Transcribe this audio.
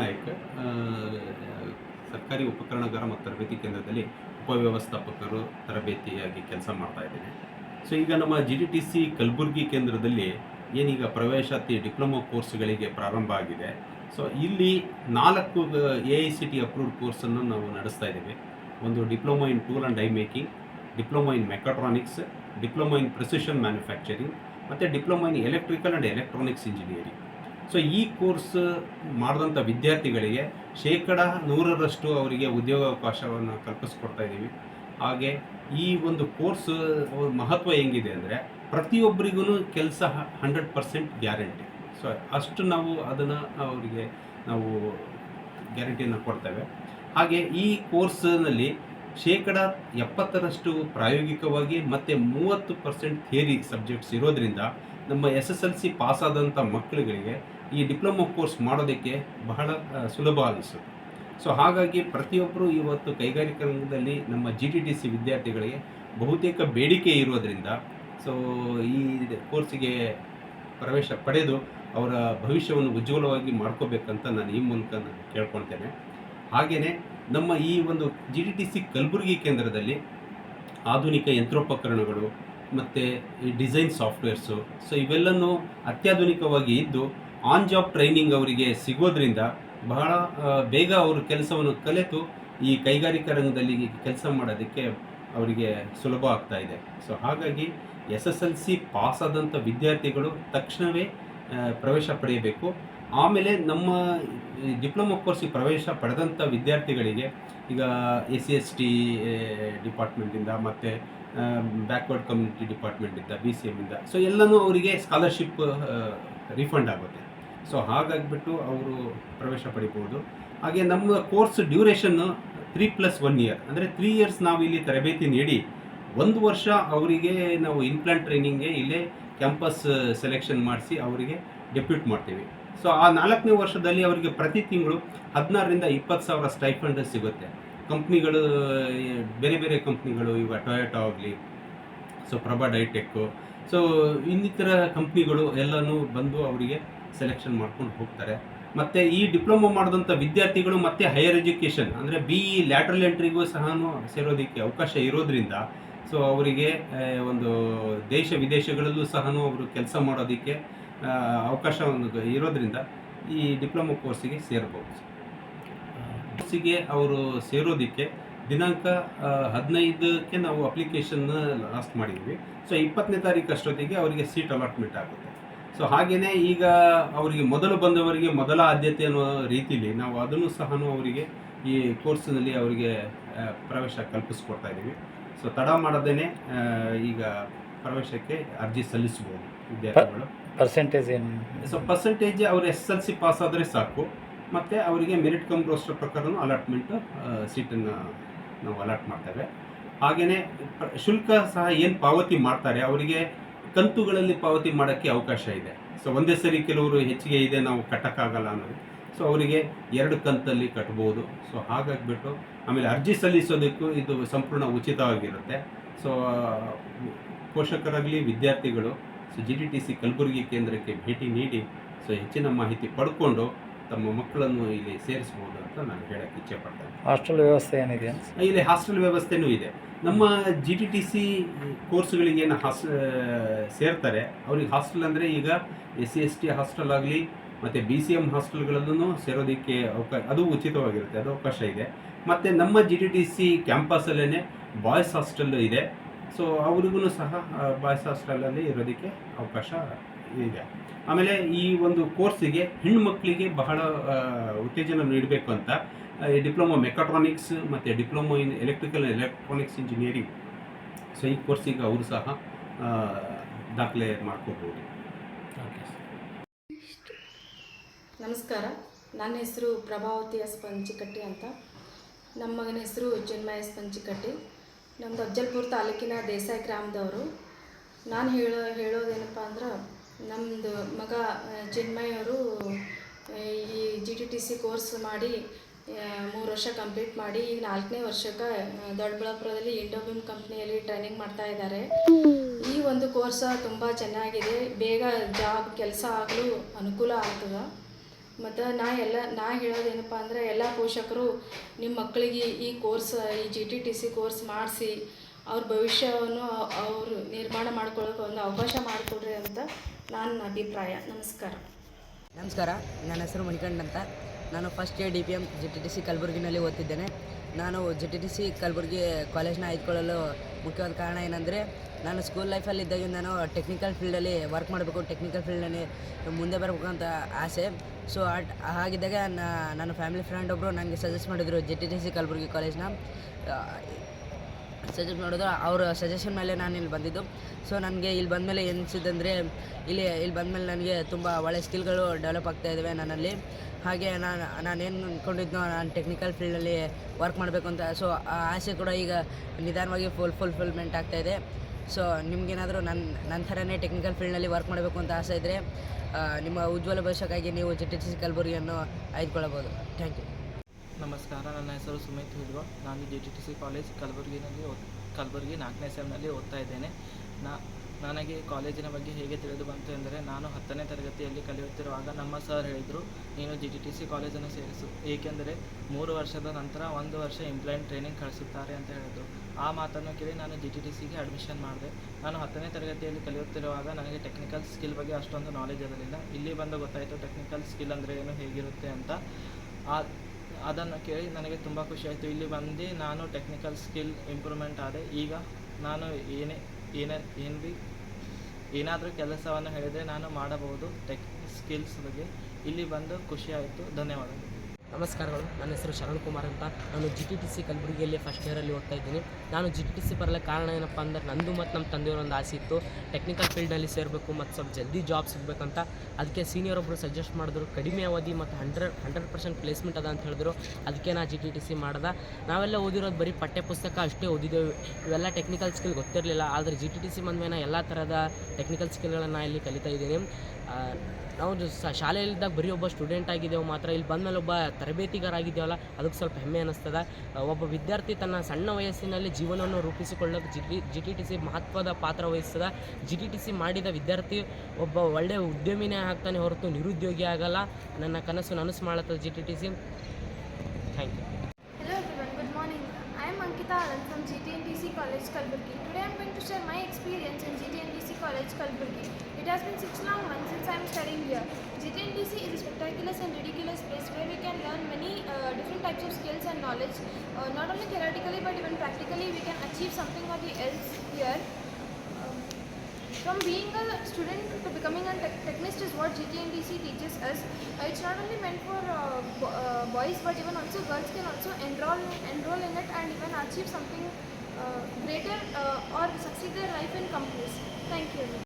ನಾಯ್ಕ ಸರ್ಕಾರಿ ಉಪಕರಣಗಾರ ಮತ್ತು ತರಬೇತಿ ಕೇಂದ್ರದಲ್ಲಿ ಉಪವ್ಯವಸ್ಥಾಪಕರು ತರಬೇತಿಯಾಗಿ ಕೆಲಸ ಮಾಡ್ತಾ ಇದ್ದೇನೆ. ಸೊ ಈಗ ನಮ್ಮ G D T C Kalaburagi ಕೇಂದ್ರದಲ್ಲಿ ಏನೀಗ ಪ್ರವೇಶಾತಿ ಡಿಪ್ಲೊಮಾ ಕೋರ್ಸ್ಗಳಿಗೆ ಪ್ರಾರಂಭ ಆಗಿದೆ. ಸೊ ಇಲ್ಲಿ ನಾಲ್ಕು, A I C T approved ಕೋರ್ಸನ್ನು ನಾವು ನಡೆಸ್ತಾ ಇದ್ದೇವೆ. ಒಂದು diploma in tool and die making, diploma in mechatronics diploma in precision manufacturing, ಮತ್ತು diploma in electrical and electronics engineering. So ಈ ಕೋರ್ಸ್ ಮಾಡಿದಂಥ ವಿದ್ಯಾರ್ಥಿಗಳಿಗೆ ಶೇಕಡ ನೂರರಷ್ಟು ಅವರಿಗೆ ಉದ್ಯೋಗಾವಕಾಶವನ್ನು ಕಲ್ಪಿಸ್ಕೊಡ್ತಾ ಇದ್ದೀವಿ ಹಾಗೆ ಈ ಒಂದು ಕೋರ್ಸ್ ಮಹತ್ವ ಹೆಂಗಿದೆ ಅಂದರೆ ಪ್ರತಿಯೊಬ್ಬರಿಗೂ ಕೆಲಸ ಹಂಡ್ರೆಡ್ ಪರ್ಸೆಂಟ್ ಗ್ಯಾರಂಟಿ ಸೊ ಅಷ್ಟು ನಾವು ಅದನ್ನು ಅವರಿಗೆ ನಾವು ಗ್ಯಾರಂಟಿಯನ್ನು ಕೊಡ್ತೇವೆ. ಹಾಗೆ ಈ ಕೋರ್ಸ್ನಲ್ಲಿ ಶೇಕಡ ಎಪ್ಪತ್ತರಷ್ಟು ಪ್ರಾಯೋಗಿಕವಾಗಿ ಮತ್ತು ಮೂವತ್ತು ಪರ್ಸೆಂಟ್ ಥಿಯರಿ ಸಬ್ಜೆಕ್ಟ್ಸ್ ಇರೋದರಿಂದ ನಮ್ಮ ಎಸ್ ಎಸ್ ಎಲ್ ಸಿ ಪಾಸಾದಂಥ ಮಕ್ಕಳುಗಳಿಗೆ ಈ ಡಿಪ್ಲೊಮಾ ಕೋರ್ಸ್ ಮಾಡೋದಕ್ಕೆ ಬಹಳ ಸುಲಭ ಅನಿಸುತ್ತೆ. ಸೊ ಹಾಗಾಗಿ ಪ್ರತಿಯೊಬ್ಬರು ಇವತ್ತು ಕೈಗಾರಿಕಾ ರಂಗದಲ್ಲಿ ನಮ್ಮ ಜಿ ಟಿ ಟಿ ಸಿ ವಿದ್ಯಾರ್ಥಿಗಳಿಗೆ ಬಹುತೇಕ ಬೇಡಿಕೆ ಇರೋದರಿಂದ, ಸೊ ಈ ಕೋರ್ಸಿಗೆ ಪ್ರವೇಶ ಪಡೆದು ಅವರ ಭವಿಷ್ಯವನ್ನು ಉಜ್ವಲವಾಗಿ ಮಾಡ್ಕೋಬೇಕಂತ ನಾನು ಈ ಮೂಲಕ ನಾನು ಕೇಳ್ಕೊಳ್ತೇನೆ. ಹಾಗೆಯೇ ನಮ್ಮ ಈ ಒಂದು G T T C Kalaburagi ಕೇಂದ್ರದಲ್ಲಿ ಆಧುನಿಕ ಯಂತ್ರೋಪಕರಣಗಳು ಮತ್ತು ಈ ಡಿಸೈನ್ ಸಾಫ್ಟ್ವೇರ್ಸು, ಸೊ ಇವೆಲ್ಲನೂ ಅತ್ಯಾಧುನಿಕವಾಗಿ ಇದ್ದು ಆನ್ ಜಾಬ್ ಟ್ರೈನಿಂಗ್ ಅವರಿಗೆ ಸಿಗೋದ್ರಿಂದ ಬಹಳ ಬೇಗ ಅವರು ಕೆಲಸವನ್ನು ಕಲಿತು ಈ ಕೈಗಾರಿಕಾ ರಂಗದಲ್ಲಿ ಕೆಲಸ ಮಾಡೋದಕ್ಕೆ ಅವರಿಗೆ ಸುಲಭ ಆಗ್ತಾ ಇದೆ. ಸೊ ಹಾಗಾಗಿ S S L C pass ಆದಂಥ ವಿದ್ಯಾರ್ಥಿಗಳು ತಕ್ಷಣವೇ ಪ್ರವೇಶ ಪಡೆಯಬೇಕು. ಆಮೇಲೆ ನಮ್ಮ ಡಿಪ್ಲೊಮಾ ಕೋರ್ಸಿಗೆ ಪ್ರವೇಶ ಪಡೆದಂಥ ವಿದ್ಯಾರ್ಥಿಗಳಿಗೆ ಈಗ ಎಸ್ ಸಿ ಎಸ್ ಟಿ ಡಿಪಾರ್ಟ್ಮೆಂಟಿಂದ ಮತ್ತು ಬ್ಯಾಕ್ವರ್ಡ್ ಕಮ್ಯುನಿಟಿ ಡಿಪಾರ್ಟ್ಮೆಂಟಿಂದ ಬಿ ಸಿ ಎಮ್ಮಿಂದ ಸೊ ಎಲ್ಲನೂ ಅವರಿಗೆ ಸ್ಕಾಲರ್ಶಿಪ್ ರಿಫಂಡ್ ಆಗುತ್ತೆ. ಸೊ ಹಾಗಾಗಿಬಿಟ್ಟು ಅವರು ಪ್ರವೇಶ ಪಡಿಬೋದು ಹಾಗೆ ನಮ್ಮ ಕೋರ್ಸ್ ಡ್ಯೂರೇಷನ್ನು ತ್ರೀ ಪ್ಲಸ್ ಒನ್ ಇಯರ್ ಅಂದರೆ ತ್ರೀ ಇಯರ್ಸ್ ನಾವು ಇಲ್ಲಿ ತರಬೇತಿ ನೀಡಿ, ಒಂದು ವರ್ಷ ಅವರಿಗೆ ನಾವು ಇನ್ಪ್ಲಾಂಟ್ ಟ್ರೈನಿಂಗ್ಗೆ ಇಲ್ಲೇ ಕ್ಯಾಂಪಸ್ ಸೆಲೆಕ್ಷನ್ ಮಾಡಿಸಿ ಅವರಿಗೆ ಡೆಪ್ಯೂಟ್ ಮಾಡ್ತೀವಿ. ಸೊ ಆ ನಾಲ್ಕನೇ ವರ್ಷದಲ್ಲಿ ಅವರಿಗೆ ಪ್ರತಿ ತಿಂಗಳು ಹದಿನಾರರಿಂದ ಇಪ್ಪತ್ತು ಸಾವಿರ ಸ್ಟೈಫಂಡ್ ಸಿಗುತ್ತೆ. ಕಂಪ್ನಿಗಳು, ಬೇರೆ ಬೇರೆ ಕಂಪ್ನಿಗಳು ಇವಾಗ ಟೊಯೋಟೋ ಆಗಲಿ ಸೊ ಪ್ರಭಾ ಡೈಟೆಕ್ಕು ಸೊ ಇನ್ನಿತರ ಕಂಪ್ನಿಗಳು ಎಲ್ಲನೂ ಬಂದು ಅವರಿಗೆ ಸೆಲೆಕ್ಷನ್ ಮಾಡ್ಕೊಂಡು ಹೋಗ್ತಾರೆ. ಮತ್ತು ಈ ಡಿಪ್ಲೊಮೊ ಮಾಡಿದಂಥ ವಿದ್ಯಾರ್ಥಿಗಳು ಮತ್ತೆ ಹೈಯರ್ ಎಜುಕೇಷನ್ ಅಂದರೆ ಬಿ ಇ ಲ್ಯಾಟ್ರಲ್ ಎಂಟ್ರಿಗೂ ಸಹ ಸೇರೋದಕ್ಕೆ ಅವಕಾಶ ಇರೋದ್ರಿಂದ ಸೊ ಅವರಿಗೆ ಒಂದು ದೇಶ ವಿದೇಶಗಳಲ್ಲೂ ಸಹ ಅವರು ಕೆಲಸ ಮಾಡೋದಕ್ಕೆ ಅವಕಾಶ ಒಂದು ಇರೋದ್ರಿಂದ ಈ ಡಿಪ್ಲೊಮೊ ಕೋರ್ಸಿಗೆ ಸೇರ್ಬೋದು. ಕೋರ್ಸಿಗೆ ಅವರು ಸೇರೋದಕ್ಕೆ ದಿನಾಂಕ ಹದಿನೈದಕ್ಕೆ ನಾವು ಅಪ್ಲಿಕೇಶನ್ ಲಾಸ್ಟ್ ಮಾಡಿದ್ವಿ. ಸೊ ಇಪ್ಪತ್ತನೇ ತಾರೀಕು ಅಷ್ಟೊತ್ತಿಗೆ ಅವರಿಗೆ ಸೀಟ್ ಅಲಾಟ್ಮೆಂಟ್ ಆಗುತ್ತೆ. ಸೊ ಹಾಗೆಯೇ ಈಗ ಅವರಿಗೆ ಮೊದಲು ಬಂದವರಿಗೆ ಮೊದಲ ಆದ್ಯತೆ ಅನ್ನೋ ರೀತಿಲಿ ನಾವು ಅದನ್ನು ಸಹ ಅವರಿಗೆ ಈ ಕೋರ್ಸ್ನಲ್ಲಿ ಅವರಿಗೆ ಪ್ರವೇಶ ಕಲ್ಪಿಸ್ಕೊಡ್ತಾ ಇದ್ದೀವಿ. ಸೊ ತಡ ಮಾಡದೇನೆ ಈಗ ಪ್ರವೇಶಕ್ಕೆ ಅರ್ಜಿ ಸಲ್ಲಿಸಬಹುದು ವಿದ್ಯಾರ್ಥಿಗಳು. ಪರ್ಸೆಂಟೇಜ್ ಏನು? ಸೊ ಪರ್ಸೆಂಟೇಜ್ ಅವರು ಎಸ್ ಎಲ್ ಸಿ ಪಾಸ್ ಆದರೆ ಸಾಕು. ಮತ್ತು ಅವರಿಗೆ ಮೆರಿಟ್ ಕಮ್ ರೋಸ್ಟರ್ ಪ್ರಕಾರನೂ ಅಲಾಟ್ಮೆಂಟ್ ಸೀಟನ್ನು ನಾವು ಅಲಾಟ್ ಮಾಡ್ತೇವೆ. ಹಾಗೆಯೇ ಶುಲ್ಕ ಸಹ ಏನು ಪಾವತಿ ಮಾಡ್ತಾರೆ ಅವರಿಗೆ ಕಂತುಗಳಲ್ಲಿ ಪಾವತಿ ಮಾಡೋಕ್ಕೆ ಅವಕಾಶ ಇದೆ. ಸೊ ಒಂದೇ ಸರಿ ಕೆಲವರು ಹೆಚ್ಚಿಗೆ ಇದೆ, ನಾವು ಕಟ್ಟಕ್ಕಾಗಲ್ಲ ಅನ್ನೋದು. ಸೊ ಅವರಿಗೆ ಎರಡು ಕಂತಲ್ಲಿ ಕಟ್ಬೋದು. ಸೊ ಹಾಗಾಗಿಬಿಟ್ಟು ಆಮೇಲೆ ಅರ್ಜಿ ಸಲ್ಲಿಸೋದಕ್ಕೂ ಇದು ಸಂಪೂರ್ಣ ಉಚಿತವಾಗಿರುತ್ತೆ. ಸೊ ಪೋಷಕರಾಗಲಿ, ವಿದ್ಯಾರ್ಥಿಗಳು so G T T C Kalaburagi ಕೇಂದ್ರಕ್ಕೆ ಭೇಟಿ ನೀಡಿ ಸೊ ಹೆಚ್ಚಿನ ಮಾಹಿತಿ ಪಡ್ಕೊಂಡು ತಮ್ಮ ಮಕ್ಕಳನ್ನು ಇಲ್ಲಿ ಸೇರಿಸ್ಬೋದು ಅಂತ ನಾನು ಹೇಳಕ್ಕೆ ಇಚ್ಛೆ ಪಡ್ತೇನೆ ಹಾಸ್ಟೆಲ್ ವ್ಯವಸ್ಥೆ ಏನಿದೆ? ಇಲ್ಲಿ ಹಾಸ್ಟೆಲ್ ವ್ಯವಸ್ಥೆನೂ ಇದೆ. ನಮ್ಮ ಜಿ ಟಿ ಟಿ ಸಿ ಕೋರ್ಸ್ಗಳಿಗೆ ಏನು ಹಾಸ್ ಸೇರ್ತಾರೆ ಅವ್ರಿಗೆ ಹಾಸ್ಟೆಲ್ ಅಂದರೆ ಈಗ S C S T hostel ಆಗಲಿ ಮತ್ತು ಬಿ ಸಿ ಎಂ ಹಾಸ್ಟೆಲ್ಗಳಲ್ಲೂ ಸೇರೋದಕ್ಕೆ ಅವಕಾಶ ಅದು ಉಚಿತವಾಗಿರುತ್ತೆ ಅದು ಅವಕಾಶ ಇದೆ. ಮತ್ತು ನಮ್ಮ ಜಿ ಟಿ ಟಿ ಸಿ ಕ್ಯಾಂಪಸಲ್ಲೇ ಬಾಯ್ಸ್ ಹಾಸ್ಟೆಲ್ ಇದೆ. ಸೊ ಅವ್ರಿಗೂ ಸಹ ಬಾಯ್ಸ್ ಹಾಸ್ಟೆಲಲ್ಲಿ ಇರೋದಕ್ಕೆ ಅವಕಾಶ ಇದೆ. ಆಮೇಲೆ ಈ ಒಂದು ಕೋರ್ಸಿಗೆ ಹೆಣ್ಮಕ್ಳಿಗೆ ಬಹಳ ಆ, ಉತ್ತೇಜನ ನೀಡಬೇಕು ಅಂತ ಡಿಪ್ಲೊಮೊ ಈ ಡಿಪ್ಲೊಮಾ ಮೆಕಾಟ್ರಾನಿಕ್ಸ್ ಮತ್ತು diploma in electrical electronics engineering so ಈ ಕೋರ್ಸಿಗೆ ಅವರು ಸಹ ದಾಖಲೆ ಮಾಡ್ಕೋಬೋದು. ನಮಸ್ಕಾರ. ನನ್ನ ಹೆಸರು ಪ್ರಭಾವತಿ ಎಸ್ ಪಂಚಿಕಟ್ಟಿ ಅಂತ. ನಮ್ಮ ಮಗನ ಹೆಸರು ಚಿನ್ಮಯ ಎಸ್ ಪಂಚಿಕಟ್ಟಿ. ನಮ್ಮದು ಅಜ್ಜಲ್ಪುರ ತಾಲೂಕಿನ ದೇಸಾಯಿ ಗ್ರಾಮದವರು. ನಾನು ಹೇಳೋ ಹೇಳೋದೇನಪ್ಪ ಅಂದ್ರೆ ನಮ್ಮದು ಮಗ ಚಿನ್ಮಯವರು ಈ G T T C course ಮಾಡಿ ಮೂರು ವರ್ಷ ಕಂಪ್ಲೀಟ್ ಮಾಡಿ, ಈಗ ನಾಲ್ಕನೇ ವರ್ಷಕ್ಕೆ ದೊಡ್ಡಬಳ್ಳಾಪುರದಲ್ಲಿ ಇಂಡೋಬಿಮ್ ಕಂಪ್ನಿಯಲ್ಲಿ ಟ್ರೈನಿಂಗ್ ಮಾಡ್ತಾ ಇದ್ದಾರೆ. ಈ ಒಂದು ಕೋರ್ಸ ತುಂಬ ಚೆನ್ನಾಗಿದೆ. ಬೇಗ ಜಾಬ್ ಕೆಲಸ ಆಗಲು ಅನುಕೂಲ ಆಗ್ತದೆ. ಮತ್ತು ನಾ ಎಲ್ಲ, ನಾ ಹೇಳೋದೇನಪ್ಪ ಅಂದರೆ, ಎಲ್ಲ ಪೋಷಕರು ನಿಮ್ಮ ಮಕ್ಕಳಿಗೆ ಈ ಕೋರ್ಸ್ ಈ G T T C course ಮಾಡಿಸಿ ಅವ್ರ ಭವಿಷ್ಯವನ್ನು ಅವರು ನಿರ್ಮಾಣ ಮಾಡ್ಕೊಳ್ಳೋಕೆ ಒಂದು ಅವಕಾಶ ಮಾಡಿಕೊಡ್ರಿ ಅಂತ ನನ್ನ ಅಭಿಪ್ರಾಯ. ನಮಸ್ಕಾರ. ನಮಸ್ಕಾರ. ನನ್ನ ಹೆಸರು ಮಣಿಕಂಡ್ ಅಂತ. ನಾನು first year D P M G T T C ಕಲಬುರಗಿನಲ್ಲಿ ಓದ್ತಿದ್ದೇನೆ. ನಾನು G T T C Kalaburagi ಕಾಲೇಜ್ನ ಆಯ್ದುಕೊಳ್ಳಲು ಮುಖ್ಯವಾದ ಕಾರಣ ಏನಂದರೆ, ನಾನು ಸ್ಕೂಲ್ ಲೈಫಲ್ಲಿ ನಾನು ಟೆಕ್ನಿಕಲ್ ಫೀಲ್ಡಲ್ಲಿ ವರ್ಕ್ ಮಾಡಬೇಕು ಟೆಕ್ನಿಕಲ್ ಫೀಲ್ಡಲ್ಲಿ ಮುಂದೆ ಬರಬೇಕು ಅಂತ ಆಸೆ. ಸೊ ಹಾಗಿದ್ದಾಗ ನಾನು ನನ್ನ ಫ್ಯಾಮಿಲಿ ಫ್ರೆಂಡ್ ಒಬ್ಬರು ನನಗೆ ಸಜೆಸ್ಟ್ ಮಾಡಿದರು G T T C Kalaburagi ಕಾಲೇಜ್ನ. Suggest ಮಾಡಿದ್ರು ಅವ್ರ ಸಜೆಷನ್ ಮೇಲೆ ನಾನು ಇಲ್ಲಿ ಬಂದಿದ್ದು. ಸೊ ನನಗೆ ಇಲ್ಲಿ ಬಂದಮೇಲೆ ಅಂದರೆ, ಇಲ್ಲಿ ಇಲ್ಲಿ ಬಂದಮೇಲೆ ನನಗೆ ತುಂಬ ಒಳ್ಳೆ ಸ್ಕಿಲ್ಗಳು ಡೆವಲಪ್ ಆಗ್ತಾ ಇದ್ದಾವೆ ನನ್ನಲ್ಲಿ. ಹಾಗೆ ನಾನು ನಾನೇನು ಅಂದ್ಕೊಂಡಿದ್ನೋ ನಾನು ಟೆಕ್ನಿಕಲ್ ಫೀಲ್ಡಲ್ಲಿ ವರ್ಕ್ ಮಾಡಬೇಕು ಅಂತ ಸೊ ಆ ಆಸೆ ಕೂಡ ಈಗ ನಿಧಾನವಾಗಿ ಫುಲ್ ಫುಲ್ಫಿಲ್ಮೆಂಟ್ ಆಗ್ತಾ ಇದೆ. ಸೊ ನಿಮಗೇನಾದರೂ ನನ್ನ ನನ್ನ ಥರನೇ ಟೆಕ್ನಿಕಲ್ ಫೀಲ್ಡ್ನಲ್ಲಿ ವರ್ಕ್ ಮಾಡಬೇಕು ಅಂತ ಆಸೆ ಇದ್ದರೆ ನಿಮ್ಮ ಉಜ್ವಲ ಭವಿಷ್ಯಕ್ಕಾಗಿ ನೀವು ಜಿ ಟಿ ಸಿ ಕಲಬುರಗಿಯನ್ನು ಆಯ್ದುಕೊಳ್ಳಬಹುದು. ಥ್ಯಾಂಕ್ ಯು ನಮಸ್ಕಾರ, ನನ್ನ ಹೆಸರು ಸುಮಿತ್ ಹೆಡ್ವ ನಾನು G T T C college ಕಲಬುರಗಿನಲ್ಲಿ ಓದ್, ಕಲಬುರಗಿ ನಾಲ್ಕನೇ ಸೆಮ್ನಲ್ಲಿ ಓದ್ತಾ ಇದ್ದೇನೆ. ನಾ, ನನಗೆ ಕಾಲೇಜಿನ ಬಗ್ಗೆ ಹೇಗೆ ತಿಳಿದು ಬಂತು ಎಂದರೆ, ನಾನು ಹತ್ತನೇ ತರಗತಿಯಲ್ಲಿ ಕಲಿಯುತ್ತಿರುವಾಗ ನಮ್ಮ ಸರ್ ಹೇಳಿದರು, ನೀನು ಜಿ ಟಿ ಟಿ ಸಿ ಕಾಲೇಜನ್ನು ಸೇರಿಸು. ಏಕೆಂದರೆ ಮೂರು ವರ್ಷದ ನಂತರ ಒಂದು ವರ್ಷ ಇಂಪ್ಲಾಯಿಂಟ್ ಟ್ರೈನಿಂಗ್ ಕಳಿಸುತ್ತಾರೆ ಅಂತ ಹೇಳಿದರು. ಆ ಮಾತನ್ನು ಕೇಳಿ ನಾನು ಜಿ ಟಿ ಟಿ ಸಿಗೆ ಅಡ್ಮಿಷನ್ ಮಾಡಿದೆ. ನಾನು ಹತ್ತನೇ ತರಗತಿಯಲ್ಲಿ ಕಲಿಯುತ್ತಿರುವಾಗ ನನಗೆ ಟೆಕ್ನಿಕಲ್ ಸ್ಕಿಲ್ ಬಗ್ಗೆ ಅಷ್ಟೊಂದು ನಾಲೆಜ್ ಇರಲಿಲ್ಲ. ಇಲ್ಲಿ ಬಂದು ಗೊತ್ತಾಯಿತು ಟೆಕ್ನಿಕಲ್ ಸ್ಕಿಲ್ ಅಂದರೆ ಏನು, ಹೇಗಿರುತ್ತೆ ಅಂತ. ಆ ಅದನ್ನು ಕೇಳಿ ನನಗೆ ತುಂಬ ಖುಷಿ ಆಯಿತು. ಇಲ್ಲಿ ಬಂದು ನಾನು ಟೆಕ್ನಿಕಲ್ ಸ್ಕಿಲ್ ಇಂಪ್ರೂವ್ಮೆಂಟ್ ಆದೆ. ಈಗ ನಾನು ಏನೇ ಏನೇ ಏನು ಭೀ ಏನಾದರೂ ಕೆಲಸವನ್ನು ಹೇಳಿದರೆ ನಾನು ಮಾಡಬಹುದು ಟೆಕ್ ಸ್ಕಿಲ್ಸ್ ಬಗ್ಗೆ. ಇಲ್ಲಿ ಬಂದು ಖುಷಿ ಆಯಿತು. ಧನ್ಯವಾದಗಳು. ನಮಸ್ಕಾರಗಳು. ನನ್ನ ಹೆಸರು ಶರಣ್ ಕುಮಾರ್ ಅಂತ. ನಾನು ಜಿ ಟಿ ಟಿ ಸಿ ಕಲಬುರಗಿಯಲ್ಲಿ ಫಸ್ಟ್ ಇಯರಲ್ಲಿ ಓದ್ತಾ ಇದ್ದೀನಿ. ನಾನು ಜಿ ಟಿ ಟಿ ಸಿ ಬರಲಿಕ್ಕೆ ಕಾರಣ ಏನಪ್ಪ ಅಂದರೆ ನಂದು ಮತ್ತು ನಮ್ಮ ತಂದೆಯವರ ಒಂದು ಆಸೆ ಇತ್ತು. ಟೆಕ್ನಿಕಲ್ ಫೀಲ್ಡಲ್ಲಿ ಸೇರಬೇಕು ಮತ್ತು ಸ್ವಲ್ಪ ಜಲ್ದಿ ಜಾಬ್ ಸಿಗಬೇಕಂತ. ಅದಕ್ಕೆ ಸೀನಿಯರ್ ಒಬ್ಬರು ಸಜೆಸ್ಟ್ ಮಾಡಿದ್ರು, ಕಡಿಮೆ ಅವಧಿ ಮತ್ತು ಹಂಡ್ರೆಡ್ ಹಂಡ್ರೆಡ್ ಪರ್ಸೆಂಟ್ ಪ್ಲೇಸ್ಮೆಂಟ್ ಅದ ಅಂತ ಹೇಳಿದ್ರು. ಅದಕ್ಕೆ ನಾ ಜಿ ಟಿ ಟಿ ಸಿ ಮಾಡ್ದೆ. ನಾವೆಲ್ಲ ಓದಿರೋದು ಬರೀ ಪಠ್ಯಪುಸ್ತಕ ಅಷ್ಟೇ ಓದಿದ್ದೇವೆ. ಇವೆಲ್ಲ ಟೆಕ್ನಿಕಲ್ ಸ್ಕಿಲ್ ಗೊತ್ತಿರಲಿಲ್ಲ. ಆದರೆ ಜಿ ಟಿ ಟಿ ಸಿ ಬಂದ್ಮೇಲೆ ಎಲ್ಲ ಥರದ ಟೆಕ್ನಿಕಲ್ ಸ್ಕಿಲ್ಗಳನ್ನು ಇಲ್ಲಿ ಕಲಿತಾ ಇದ್ದೀನಿ. ನಾವು ಶಾಲೆಯಲ್ಲಿದ್ದಾಗ ಬರೀ ಒಬ್ಬ ಸ್ಟೂಡೆಂಟ್ ಆಗಿದ್ದೇವೆ ಮಾತ್ರ. ಇಲ್ಲಿ ಬಂದಮೇಲೆ ಒಬ್ಬ ತರಬೇತಿಗಾರ ಆಗಿದ್ದೇವಲ್ಲ ಅದಕ್ಕೆ ಸ್ವಲ್ಪ ಹೆಮ್ಮೆ ಅನ್ನಿಸ್ತದೆ. ಒಬ್ಬ ವಿದ್ಯಾರ್ಥಿ ತನ್ನ ಸಣ್ಣ ವಯಸ್ಸಿನಲ್ಲಿ ಜೀವನವನ್ನು ರೂಪಿಸಿಕೊಳ್ಳೋಕೆ G T G T T C ಮಹತ್ವದ ಪಾತ್ರ ವಹಿಸ್ತದೆ. ಜಿ ಟಿ ಟಿ ಸಿ ಮಾಡಿದ ವಿದ್ಯಾರ್ಥಿ ಒಬ್ಬ ಒಳ್ಳೆಯ ಉದ್ಯಮಿನೇ ಆಗ್ತಾನೆ ಹೊರತು ನಿರುದ್ಯೋಗಿ ಆಗಲ್ಲ. ನನ್ನ ಕನಸು ನನಸು ಮಾಡುತ್ತದೆ G T T C thank you Hello everyone, good morning. I am Ankita Anand from C College Kalburgi. College Kalburgi. It has been six long months since I am studying here. GTNDC is a spectacular and ridiculous place where we can learn many uh, different types of skills and knowledge. Uh, not only theoretically but even practically we can achieve something or the else here. Um, from being a student to becoming a tech- technist is what GTNDC teaches us. Uh, it's not only meant for uh, bo- uh, boys but even also girls can also enroll enroll in it and even achieve something uh, greater uh, or succeed their life in companies. Thank you.